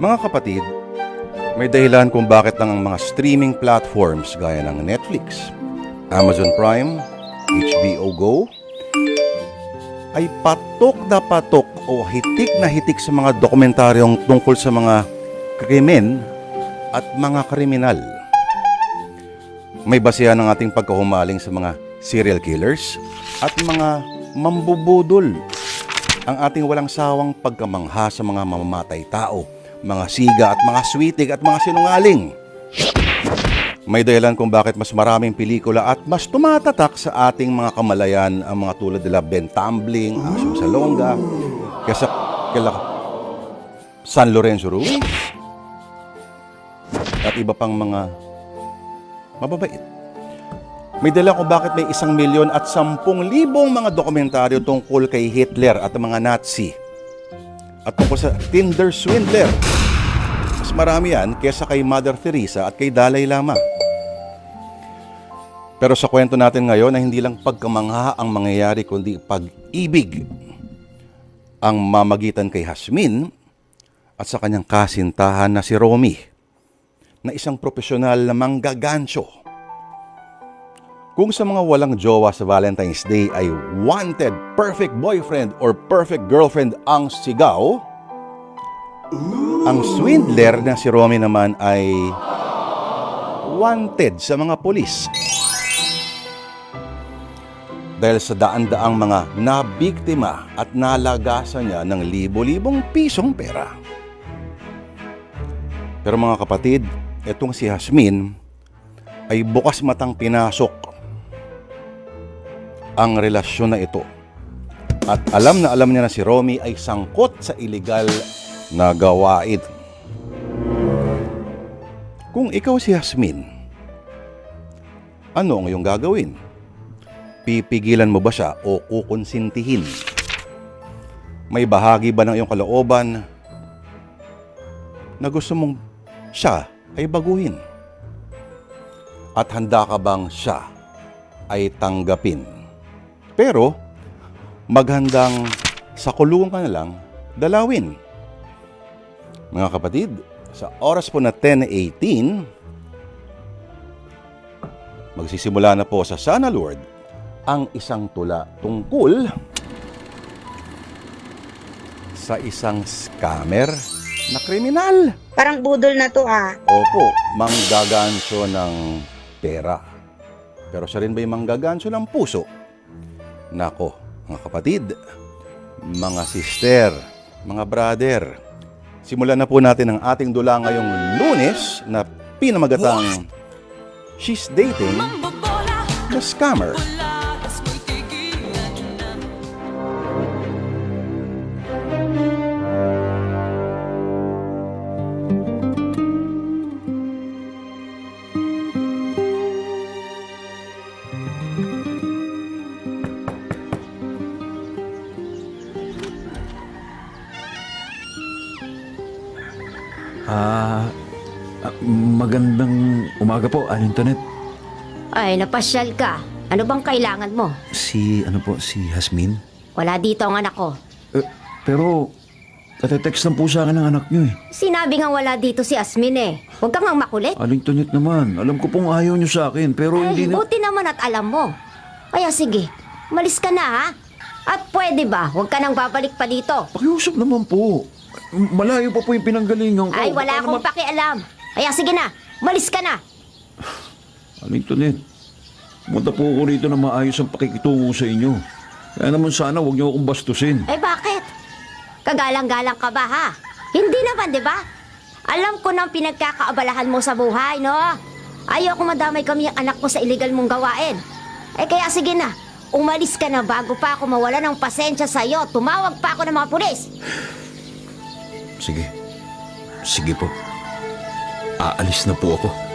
Mga kapatid, may dahilan kung bakit ang mga streaming platforms gaya ng Netflix, Amazon Prime, HBO Go, ay patok na patok o hitik na hitik sa mga dokumentaryong tungkol sa mga krimen at mga kriminal. May basehan ng ating pagkahumaling sa mga serial killers at mga mambubudol ang ating walang sawang pagkamangha sa mga mamamatay tao, mga siga at mga switig at mga sinungaling. May dahilan kung bakit mas maraming pelikula at mas tumatatak sa ating mga kamalayan ang mga tulad nila Ben Tumbling, Asong Salonga, kesa kila San Lorenzo Ruiz, at iba pang mga mababait. May dala kung bakit may isang milyon at sampung libong mga dokumentaryo tungkol kay Hitler at mga Nazi. At tungkol sa Tinder Swindler. Mas marami yan kesa kay Mother Teresa at kay Dalai Lama. Pero sa kwento natin ngayon na hindi lang pagkamangha ang mangyayari kundi pag-ibig ang mamagitan kay Hasmin at sa kanyang kasintahan na si Romy na isang profesional na manggagancho. Kung sa mga walang jowa sa Valentine's Day ay wanted perfect boyfriend or perfect girlfriend ang sigaw, ang swindler na si Romy naman ay wanted sa mga polis. Dahil sa daan-daang mga nabiktima at nalagasan niya ng libo-libong pisong pera. Pero mga kapatid, itong si Hasmin ay bukas matang pinasok ang relasyon na ito. At alam na alam niya na si Romy ay sangkot sa illegal na gawain. Kung ikaw si Hasmin, ano ang iyong gagawin? Pipigilan mo ba siya o kukonsintihin? May bahagi ba ng iyong kalooban na gusto mong siya ay baguhin? At handa ka bang siya ay tanggapin? Pero, maghandang sa kulungan ka na lang dalawin. Mga kapatid, sa oras po na 10.18, magsisimula na po sa Sana Lord ang isang tula tungkol sa isang scammer na kriminal. Parang budol na to ah. Opo, manggaganso ng pera. Pero siya rin ba yung manggaganso ng puso? Nako, mga kapatid, mga sister, mga brother, simulan na po natin ang ating dula ngayong lunes na pinamagatang She's Dating the Scammer. Tonet. Ay, napasyal ka. Ano bang kailangan mo? Si, ano po, si Hasmin? Wala dito ang anak ko. Eh, pero, katetext lang po sa akin ng anak niyo eh. Sinabi nga wala dito si Asmin eh. Huwag kang makulit. Aling Tonet naman, alam ko pong ayaw niyo sa akin, pero Ay, hindi na... buti naman at alam mo. Kaya sige, malis ka na ha. At pwede ba, huwag ka nang babalik pa dito. Pakiusap naman po. Malayo pa po yung pinanggalingan ko. Ay, wala Baka akong naman- pakialam. Kaya sige na, malis ka na. Aling Tonet, pumunta po ako rito na maayos ang pakikitungo sa inyo. Kaya naman sana huwag niyo akong bastusin. Eh bakit? Kagalang-galang ka ba ha? Hindi naman, di ba? Alam ko na ang pinagkakaabalahan mo sa buhay, no? Ayoko madamay kami ang anak mo sa illegal mong gawain. Eh kaya sige na, umalis ka na bago pa ako mawala ng pasensya sa'yo. Tumawag pa ako ng mga pulis. Sige. Sige po. Aalis na po ako.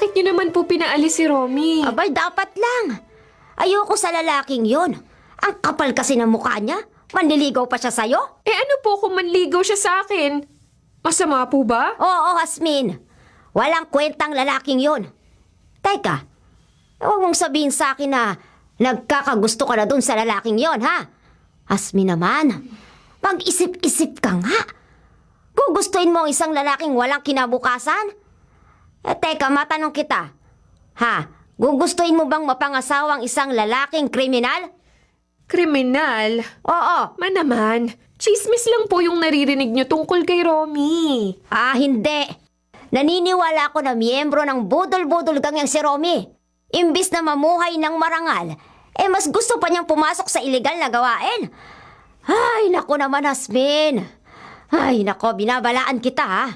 Bakit niyo naman po pinaalis si Romy? Abay, dapat lang. Ayoko sa lalaking yon. Ang kapal kasi ng mukha niya. Manliligaw pa siya sa'yo? Eh ano po kung manligaw siya sa akin? Masama po ba? Oo, Hasmin. Walang kwentang lalaking yun. Teka, huwag mong sabihin sa akin na nagkakagusto ka na dun sa lalaking yon, ha? Hasmin naman, mag-isip-isip ka nga. Gugustuhin mo ang isang lalaking walang kinabukasan? Eh, teka, matanong kita. Ha, gugustuhin mo bang mapangasawang isang lalaking kriminal? Kriminal? Oo. Ma naman, chismis lang po yung naririnig nyo tungkol kay Romy. Ah, hindi. Naniniwala ako na miyembro ng budol-budol gang yang si Romy. Imbis na mamuhay ng marangal, eh mas gusto pa niyang pumasok sa illegal na gawain. Ay, nako naman, Hasmin. Ay, nako, binabalaan kita, ha.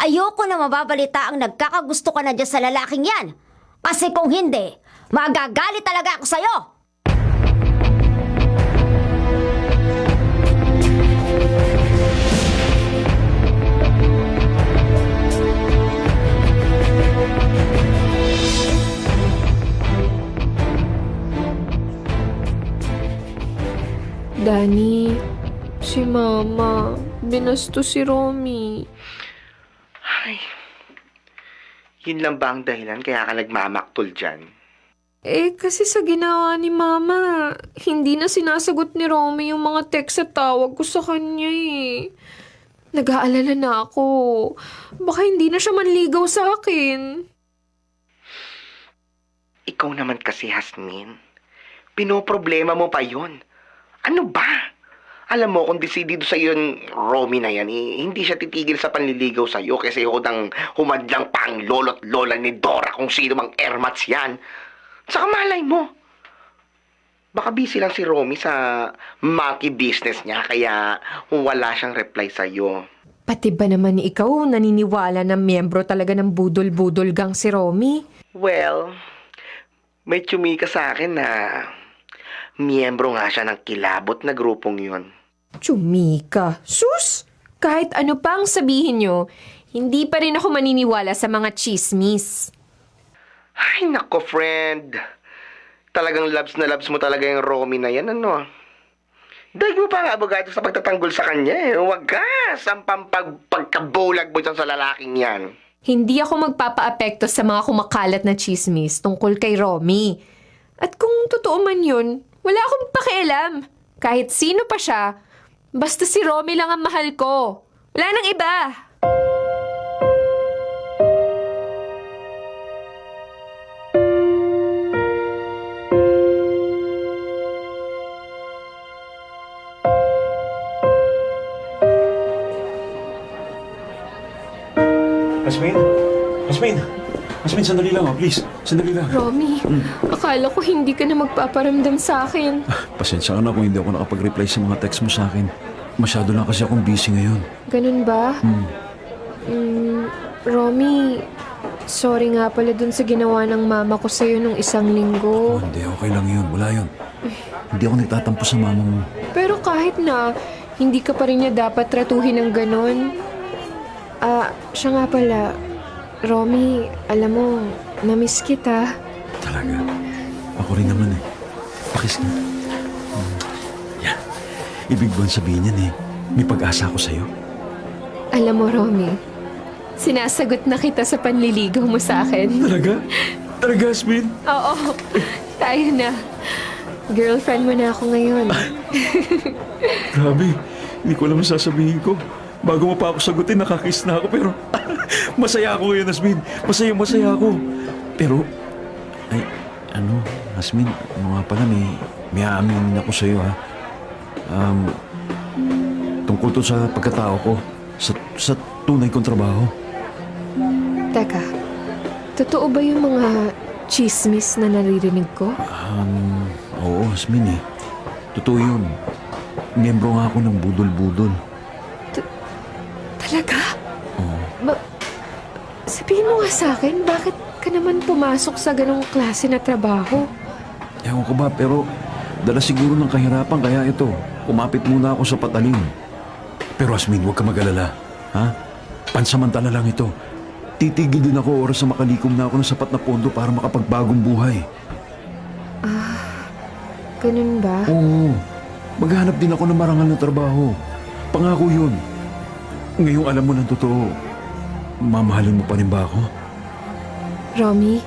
Ayoko na mababalita ang nagkakagusto ka na dyan sa lalaking yan. Kasi kung hindi, magagalit talaga ako sa'yo. Danny, si Mama, binasto si Romy. Ay, yun lang ba ang dahilan kaya ka nagmamaktol dyan? Eh, kasi sa ginawa ni Mama, hindi na sinasagot ni Romy yung mga text at tawag ko sa kanya eh. Nag-aalala na ako. Baka hindi na siya manligaw sa akin. Ikaw naman kasi, Hasmin. Pinoproblema mo pa yon. Ano ba? Alam mo, kung desidido sa yung Romy na yan, eh, hindi siya titigil sa panliligaw sa iyo kasi ako nang humadlang pa ang lolo't lola ni Dora kung sino mang ermats yan. Saka malay mo. Baka busy lang si Romy sa monkey business niya kaya wala siyang reply sa iyo. Pati ba naman ikaw naniniwala na miyembro talaga ng budol-budol gang si Romy? Well, may tsumika sa akin na miyembro nga siya ng kilabot na grupong yun. Chumika. Sus! Kahit ano pa ang sabihin nyo, hindi pa rin ako maniniwala sa mga chismis. Ay, nako, friend. Talagang loves na loves mo talaga yung Romy na yan, ano? Dahil mo pa nga abogado sa pagtatanggol sa kanya, eh. Huwag ka! Ang pampag pagkabulag mo dyan sa lalaking yan. Hindi ako magpapaapekto sa mga kumakalat na chismis tungkol kay Romy. At kung totoo man yun, wala akong pakialam. Kahit sino pa siya, basta si Romy lang ang mahal ko. Wala nang iba. Sandali lang, oh, please. Sandali lang. Romy, akala ko hindi ka na magpaparamdam sa akin. Pasensya ka na kung hindi ako nakapag-reply sa mga text mo sa akin. Masyado lang kasi akong busy ngayon. Ganun ba? Mm, Romy, sorry nga pala dun sa ginawa ng mama ko sa'yo nung isang Oh, linggo. hindi, okay lang yun. Wala yun. Hindi ako nagtatampo sa mama mo. Pero kahit na, hindi ka pa rin niya dapat tratuhin ng ganon. Ah, siya nga pala, Romy, alam mo, namiss kita. Talaga. Ako rin naman eh. Pakis na. Hmm. Yan. Ibig bang sabihin yan eh. May pag-asa ako sa'yo. Alam mo, Romy, sinasagot na kita sa panliligaw mo sa akin. Talaga? Talaga, Asmin? Oo, tayo na. Girlfriend mo na ako ngayon. Grabe. Hindi ko alam ang sasabihin ko. Bago mo pa ako sagutin, nakakiss na ako. Pero masaya ako ngayon, Asmin. Masaya, masaya ako. Pero, ay, ano, Asmin, ano nga pala, may, may aaminin ako sa'yo, ha? Um, tungkol to sa pagkatao ko, sa, sa tunay kong trabaho. Teka, totoo ba yung mga chismis na naririnig ko? Um, oo, Asmin eh. Totoo yun. Miyembro nga ako ng budol-budol. Sabihin mo nga sa akin, bakit ka naman pumasok sa ganong klase na trabaho? Ewan ko ba, pero dala siguro ng kahirapan kaya ito. Kumapit muna ako sa patalim. Pero Asmin, huwag ka mag-alala. Ha? Pansamantala lang ito. Titigil din ako oras na makalikom na ako ng sapat na pondo para makapagbagong buhay. Ganun ba? Oo. Maghanap din ako ng marangal na trabaho. Pangako yun. ngayong alam mo ng totoo, mamahalin mo pa rin ba ako? Romy,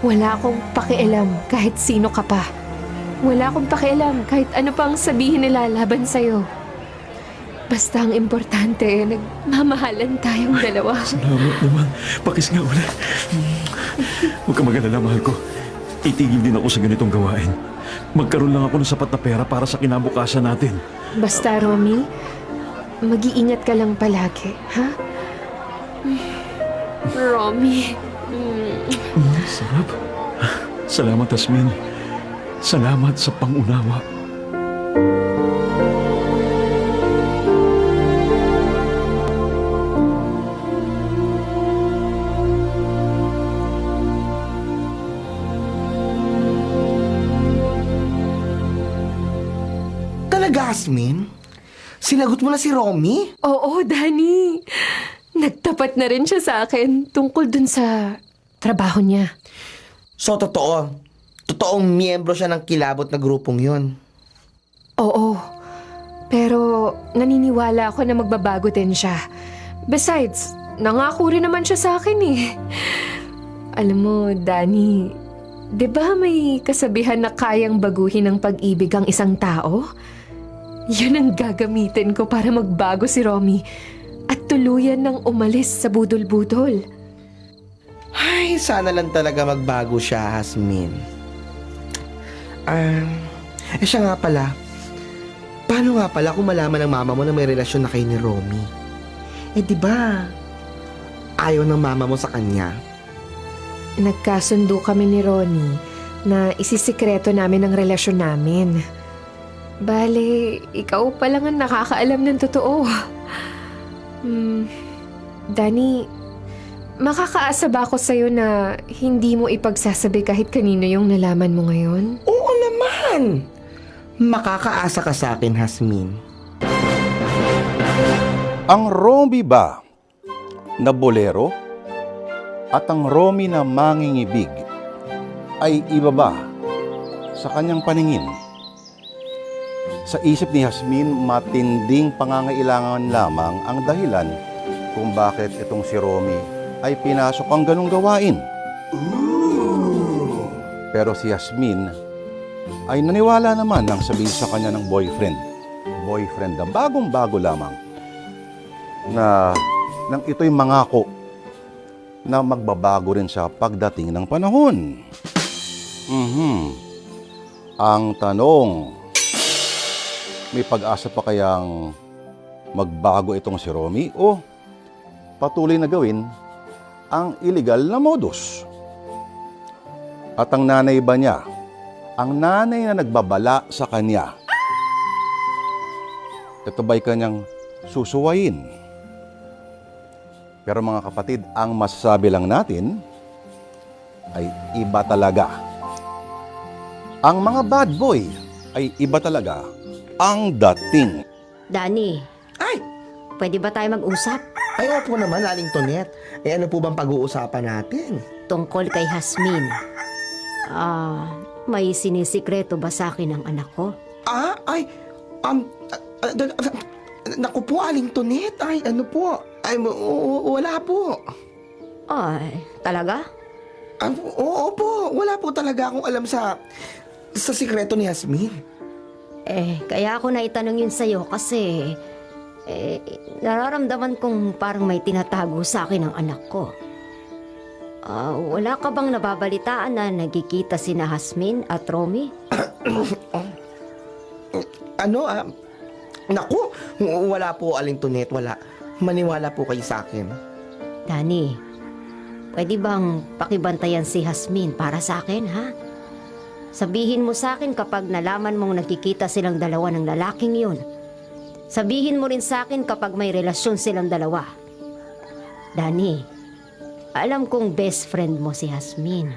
wala akong pakialam kahit sino ka pa. Wala akong pakialam kahit ano pang sabihin nila laban sa'yo. Basta ang importante, nagmamahalan tayong dalawa. Salamat naman. Pakis nga ulit. Huwag ka mag-alala, mahal ko. Itigil din ako sa ganitong gawain. Magkaroon lang ako ng sapat na pera para sa kinabukasan natin. Basta, Romy, mag-iingat ka lang palagi, ha? Romy, mm, Sarap. Salamat, Asmin. Salamat sa pangunawa. Talaga, Asmin? Sinagot mo na si Romy? Oo, Danny. Nagtapat na rin siya sa akin tungkol dun sa trabaho niya. So, totoo. Totoong miyembro siya ng kilabot na grupong yun. Oo. Pero naniniwala ako na magbabago din siya. Besides, nangako rin naman siya sa akin eh. Alam mo, Danny, di ba may kasabihan na kayang baguhin ng pag-ibig ang isang tao? Yun ang gagamitin ko para magbago si Romy tuluyan ng umalis sa budol-budol. Ay, sana lang talaga magbago siya, Hasmin. Um, eh siya nga pala. Paano nga pala kung malaman ng mama mo na may relasyon na kayo ni Romy? Eh di ba? Ayaw ng mama mo sa kanya. Nagkasundo kami ni Ronnie na isisikreto namin ang relasyon namin. Bale, ikaw pa lang ang nakakaalam ng totoo. Hmm, Danny, makakaasa ba ako sa'yo na hindi mo ipagsasabi kahit kanino yung nalaman mo ngayon? Oo naman! Makakaasa ka sa akin, Hasmin. Ang Romy ba na bolero at ang Romy na mangingibig ay iba ba sa kanyang paningin? Sa isip ni Hasmin, matinding pangangailangan lamang ang dahilan kung bakit itong si Romy ay pinasok ang ganong gawain. Pero si Hasmin ay naniwala naman nang sabihin sa kanya ng boyfriend. Boyfriend na bagong-bago lamang na nang ito'y mangako na magbabago rin siya pagdating ng panahon. Mhm. Ang tanong, may pag-asa pa kayang magbago itong si Romy o patuloy na gawin ang illegal na modus? At ang nanay ba niya, ang nanay na nagbabala sa kanya, ito ba'y kanyang susuwayin? Pero mga kapatid, ang masasabi lang natin ay iba talaga. Ang mga bad boy ay iba talaga ang dating. Danny, Ay! pwede ba tayo mag-usap? Ay, opo naman, Aling Tonet. Eh, ano po bang pag-uusapan natin? Tungkol kay Hasmin. Ah, may sinisikreto ba sa akin ang anak ko? Ah, ay, um, ah, ah, ah, naku po, Aling Tonet. Ay, ano po? Ay, w- w- wala po. Ay, talaga? Ah, oo po, wala po talaga akong alam sa sa sikreto ni Hasmin. Eh, kaya ako naitanong yun sa'yo kasi eh, nararamdaman kong parang may tinatago sa akin ang anak ko. Ah, wala ka bang nababalitaan na nagkikita si na Hasmin at Romy? Ano, ah, naku, wala po, Aling Tonet, wala. Maniwala po kayo sa akin. Dani, pwede bang pakibantayan si Hasmin para sa akin, ha? Sabihin mo sa akin kapag nalaman mong nagkikita silang dalawa ng lalaking yun. Sabihin mo rin sa akin kapag may relasyon silang dalawa. Dani, alam kong best friend mo si Hasmin.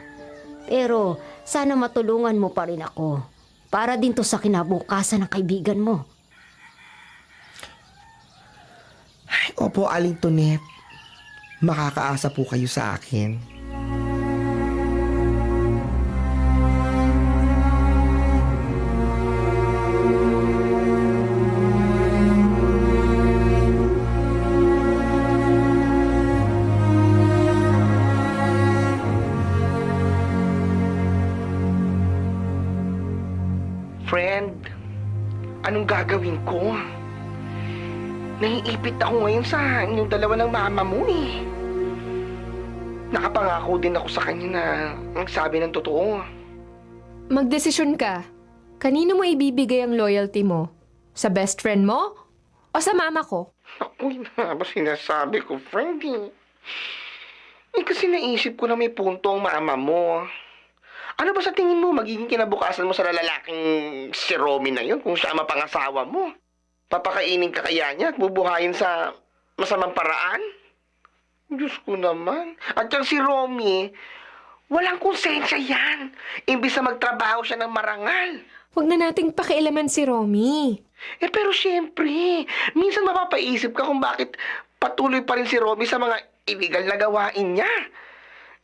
Pero sana matulungan mo pa rin ako para din to sa kinabukasan ng kaibigan mo. Ay, opo, Aling Tonet. Makakaasa po kayo sa akin. Anong gagawin ko? Naiipit ako ngayon sa inyong dalawa ng mama mo eh. Nakapangako din ako sa kanya na ang sabi ng totoo. Magdesisyon ka. Kanino mo ibibigay ang loyalty mo? Sa best friend mo? O sa mama ko? Ako na ba sinasabi ko, friend eh. Eh kasi naisip ko na may punto ang mama mo. Ano ba sa tingin mo magiging kinabukasan mo sa lalaking si Romy na yun kung siya ang mapangasawa mo? Papakainin ka kaya niya at bubuhayin sa masamang paraan? Diyos ko naman. At yung si Romy, walang konsensya yan. Imbis na magtrabaho siya ng marangal. Huwag na nating pakialaman si Romy. Eh pero siyempre, minsan mapapaisip ka kung bakit patuloy pa rin si Romy sa mga illegal na gawain niya.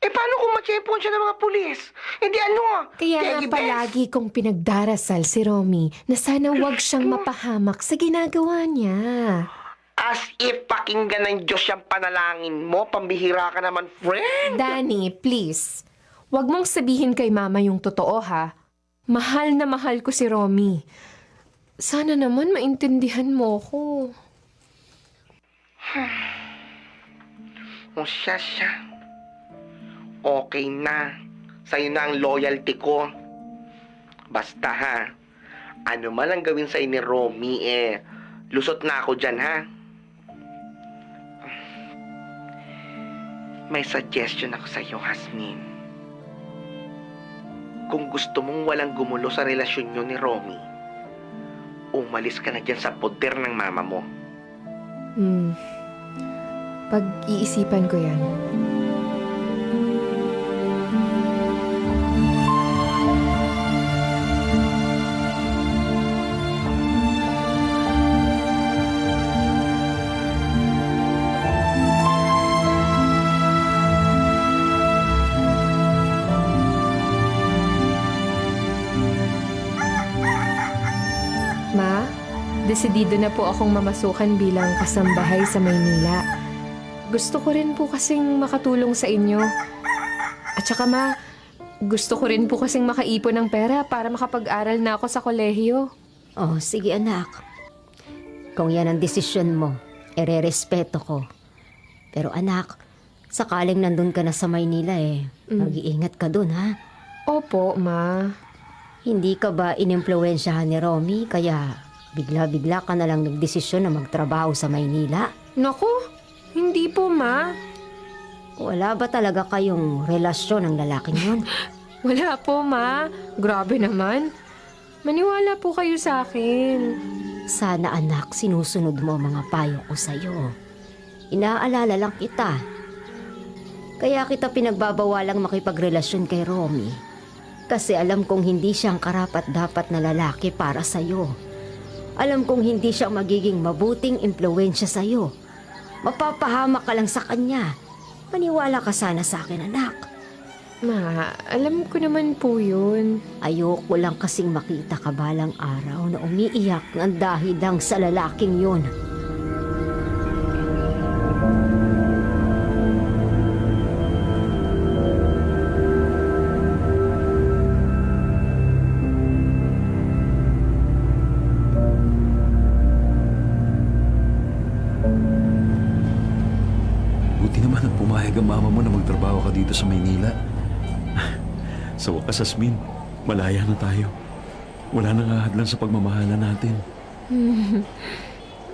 Eh paano kung machepon siya ng mga pulis? Hindi ano? Kaya nga Teggy Beth. palagi kong pinagdarasal si Romy na sana huwag siyang mapahamak sa ginagawa niya. As if pakinggan ng Diyos yung panalangin mo, pambihira ka naman, friend. Danny, please. Huwag mong sabihin kay mama yung totoo ha. Mahal na mahal ko si Romy. Sana naman maintindihan mo ko. O siya siya. Okay na. Sa'yo na ang loyalty ko. Basta ha. Ano man ang gawin sa'yo ni Romy eh. Lusot na ako dyan ha. May suggestion ako sa'yo, Hasmin. Kung gusto mong walang gumulo sa relasyon nyo ni Romy, umalis ka na dyan sa poder ng mama mo. Hmm. Pag-iisipan ko yan. Desidido na po akong mamasukan bilang kasambahay sa Maynila. Gusto ko rin po kasing makatulong sa inyo. At saka ma, gusto ko rin po kasing makaipon ng pera para makapag-aral na ako sa kolehiyo. Oh, sige anak. Kung yan ang desisyon mo, ere-respeto ko. Pero anak, sakaling nandun ka na sa Maynila eh, mag-iingat ka dun ha. Opo, ma. Hindi ka ba inimpluwensyahan ni Romy kaya bigla-bigla ka na lang nagdesisyon na magtrabaho sa Maynila? Naku, hindi po, ma. Wala ba talaga kayong relasyon ng lalaking yun? Wala po, ma. Grabe naman. Maniwala po kayo sa akin. Sana anak, sinusunod mo ang mga payo ko sa'yo. Inaalala lang kita. Kaya kita pinagbabawalang makipagrelasyon kay Romy. Kasi alam kong hindi siyang karapat dapat na lalaki para sa'yo. Alam kong hindi siya magiging mabuting impluensya sa'yo. Mapapahamak ka lang sa kanya. Maniwala ka sana sa akin, anak. Ma, alam ko naman po yun. Ayoko lang kasing makita ka balang araw na umiiyak ng dahil lang sa lalaking yun. Buti naman ang pumayag ang mama mo na magtrabaho ka dito sa Maynila. sa wakas, Asmin, malaya na tayo. Wala nang ahadlan sa pagmamahala natin.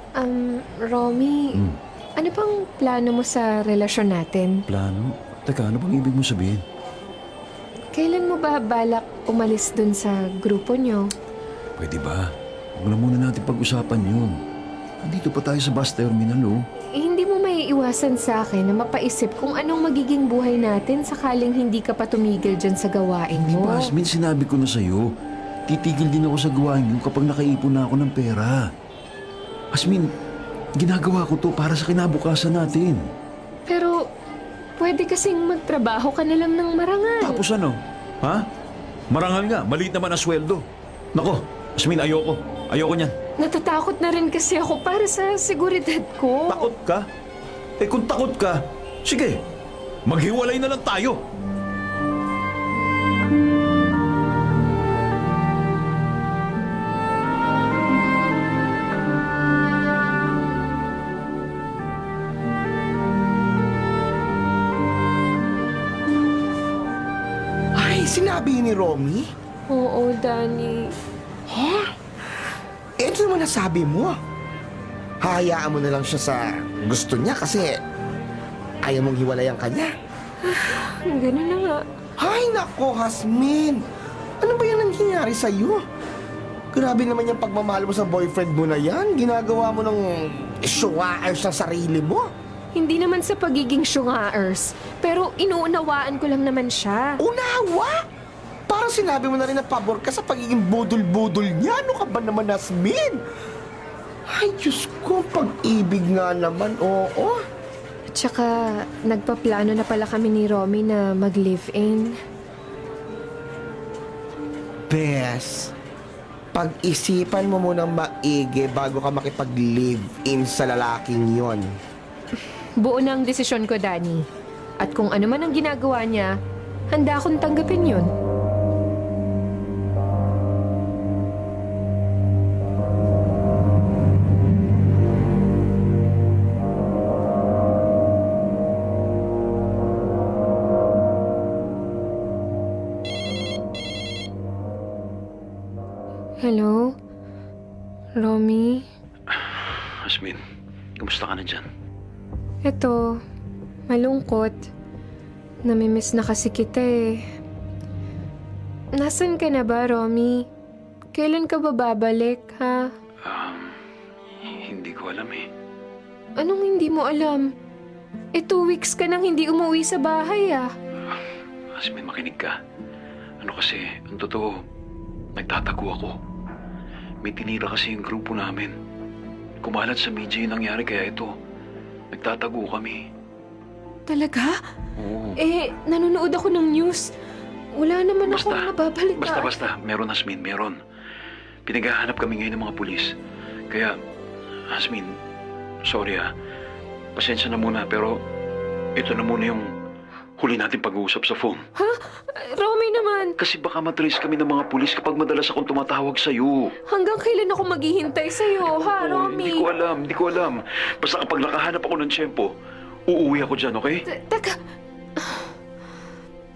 Um, Romy, Hmm. ano bang plano mo sa relasyon natin? Plano? Teka, ano bang ibig mo sabihin? Kailan mo ba balak umalis dun sa grupo nyo? Pwede ba? Huwag na muna natin pag-usapan yun. Andito pa tayo sa bus terminal, oh. Eh, hindi mo may iwasan sa akin na mapaisip kung anong magiging buhay natin sakaling hindi ka pa tumigil dyan sa gawain mo. ba, Asmin, sinabi ko na sa'yo, titigil din ako sa gawain yun kapag nakaipon na ako ng pera. Asmin, ginagawa ko to para sa kinabukasan natin. Pero, pwede kasing magtrabaho ka na lang ng marangal. Tapos ano? Ha? Marangal nga, maliit naman ang sweldo. Nako, Asmin, ayoko. Ayoko niyan. Natatakot na rin kasi ako para sa seguridad ko. Takot ka? Eh kung takot ka, sige, maghiwalay na lang tayo. Ay, sinabi ni Romy? Oo, Danny. Ha? Ito naman nasabi mo. Hayaan mo na lang siya sa gusto niya kasi ayaw mong hiwalayan kanya. Ganun na nga. Ay, nako, Hasmin. Ano ba yan nangyayari sa'yo? Grabe naman yung pagmamahal mo sa boyfriend mo na yan. Ginagawa mo ng syungaan sa sarili mo. Hindi naman sa pagiging syungaers. Pero inuunawaan ko lang naman siya. Unawa? Parang sinabi mo na rin na pabor ka sa pagiging budol-budol niya. Ano ka ba naman, Hasmin? Ay, Diyos ko, pag-ibig nga naman, oo. At saka, nagpaplano na pala kami ni Romy na mag-live-in. Bes, pag-isipan mo munang maigi bago ka makipag-live-in sa lalaking yon. Buo na ang desisyon ko, Danny. At kung ano man ang ginagawa niya, handa akong tanggapin yun. Namimiss na kasi kita eh. Nasaan ka na ba, Romy? Kailan ka ba babalik, ha? Um, hindi ko alam eh. Anong hindi mo alam? Eh, two weeks ka nang hindi umuwi sa bahay, ah. Asmin, makinig ka. Ano kasi, ang totoo, nagtatago ako. May tinira kasi yung grupo namin. Kumalat sa media yung nangyari kaya ito. Nagtatago kami. Talaga? Oo. Eh, nanonood ako ng news. Wala naman Basta, akong nababalita. basta, basta. Meron, Asmin, meron. Pinaghahanap kami ngayon ng mga pulis. Kaya, Asmin, sorry ah. Pasensya na muna, pero ito na muna yung huli natin pag-uusap sa phone. Eh, Romy naman, Kasi baka matrace kami ng mga pulis kapag madalas akong tumatawag sa'yo. hanggang kailan ako maghihintay sa'yo, ha, Romy? Hindi ko alam, hindi ko alam. Basta kapag nakahanap ako ng tiyempo, uuwi ako dyan, okay? Te- Teka.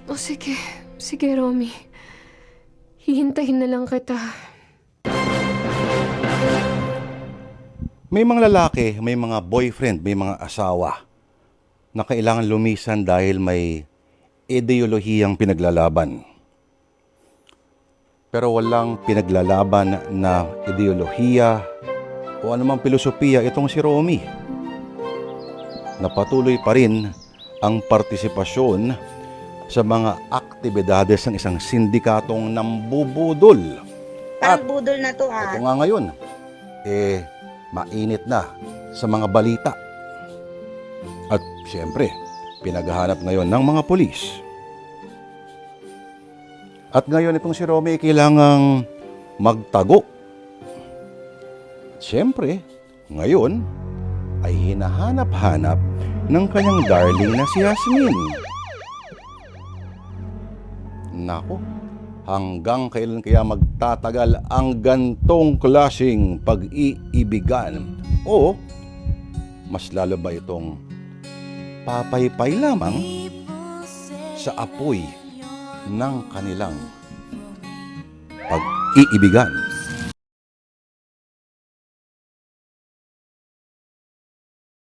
O sige. Sige, Romy. Hihintayin na lang kita. May mga lalaki, may mga boyfriend, may mga asawa na kailangan lumisan dahil may ideolohiyang pinaglalaban. Pero walang pinaglalaban na ideolohiya o anumang filosofiya itong si Romy. Napatuloy pa rin ang partisipasyon sa mga aktibidades ng isang sindikatong nambubudol. At Parang budol na to ah. ito nga ngayon, eh, mainit na sa mga balita. At siyempre, pinaghahanap ngayon ng mga polis. At ngayon itong si Romy kailangang magtago. Siyempre, ngayon ay hinahanap-hanap ng kanyang darling na si Yasmin. Nako, hanggang kailan kaya magtatagal ang gantong klasing pag-iibigan? O mas lalo ba itong papaypay lamang sa apoy ng kanilang pag-iibigan?